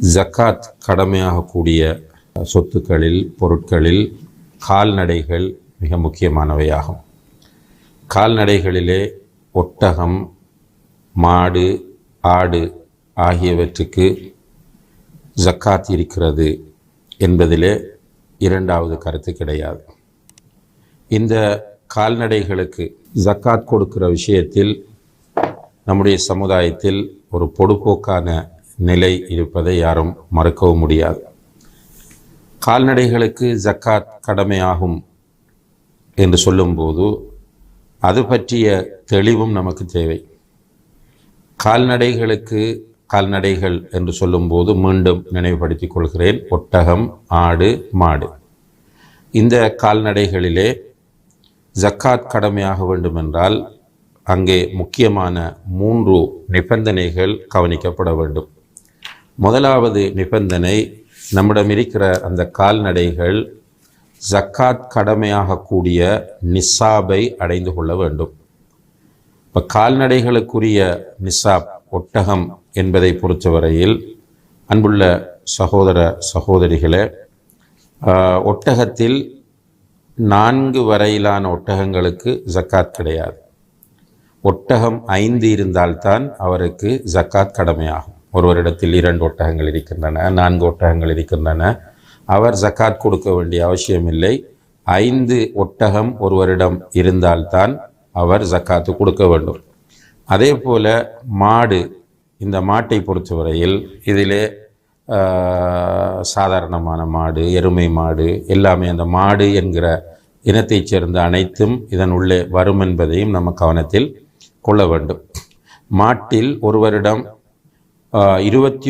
ஜக்காத் கடமையாகக்கூடிய சொத்துக்களில் பொருட்களில் கால்நடைகள் மிக முக்கியமானவையாகும். கால்நடைகளிலே ஒட்டகம் மாடு ஆடு ஆகியவற்றுக்கு ஜக்காத் இருக்கிறது என்பதிலே இரண்டாவது கருத்து கிடையாது. இந்த கால்நடைகளுக்கு ஜக்காத் கொடுக்கிற விஷயத்தில் நம்முடைய சமுதாயத்தில் ஒரு பொடுபோக்கான நிலை இருப்பதை யாரும் மறுக்கவும் முடியாது. கால்நடைகளுக்கு ஜக்காத் கடமையாகும் என்று சொல்லும்போது அது பற்றிய தெளிவும் நமக்கு தேவை. கால்நடைகளுக்கு கால்நடைகள் என்று சொல்லும்போது மீண்டும் நினைவுபடுத்திக் கொள்கிறேன். ஒட்டகம் ஆடு மாடு. இந்த கால்நடைகளிலே ஜக்காத் கடமையாக வேண்டுமென்றால் அங்கே முக்கியமான மூன்று நிபந்தனைகள் கவனிக்கப்பட வேண்டும். முதலாவது நிபந்தனை நம்மிடம் இருக்கிற அந்த கால்நடைகள் ஜக்காத் கடமையாகக்கூடிய நிசாபை அடைந்து கொள்ள வேண்டும். இப்போ கால்நடைகளுக்குரிய நிசாப் ஒட்டகம் என்பதை பொறுத்தவரையில் அன்புள்ள சகோதர சகோதரிகளே ஒட்டகத்தில் நான்கு வரையிலான ஒட்டகங்களுக்கு ஜக்காத் கிடையாது. ஒட்டகம் ஐந்து இருந்தால்தான் அவருக்கு ஜக்காத் கடமையாகும். ஒருவரிடத்தில் இரண்டு ஒட்டகங்கள் இருக்கின்றன நான்கு ஒட்டகங்கள் இருக்கின்றன. அவர் ஜக்காத் கொடுக்க வேண்டிய அவசியமில்லை. ஐந்து ஒட்டகம் ஒருவரிடம் இருந்தால்தான் அவர் ஜக்காத்து கொடுக்க வேண்டும். அதே போல் மாடு இந்த மாட்டை பொறுத்தவரையில் இதிலே சாதாரணமான மாடு எருமை மாடு எல்லாமே அந்த மாடு என்கிற இனத்தைச் சேர்ந்த அனைத்தும் இதன் உள்ளே வரும் என்பதையும் நம்ம கவனத்தில் கொள்ள வேண்டும். மாட்டில் ஒருவரிடம் இருபத்தி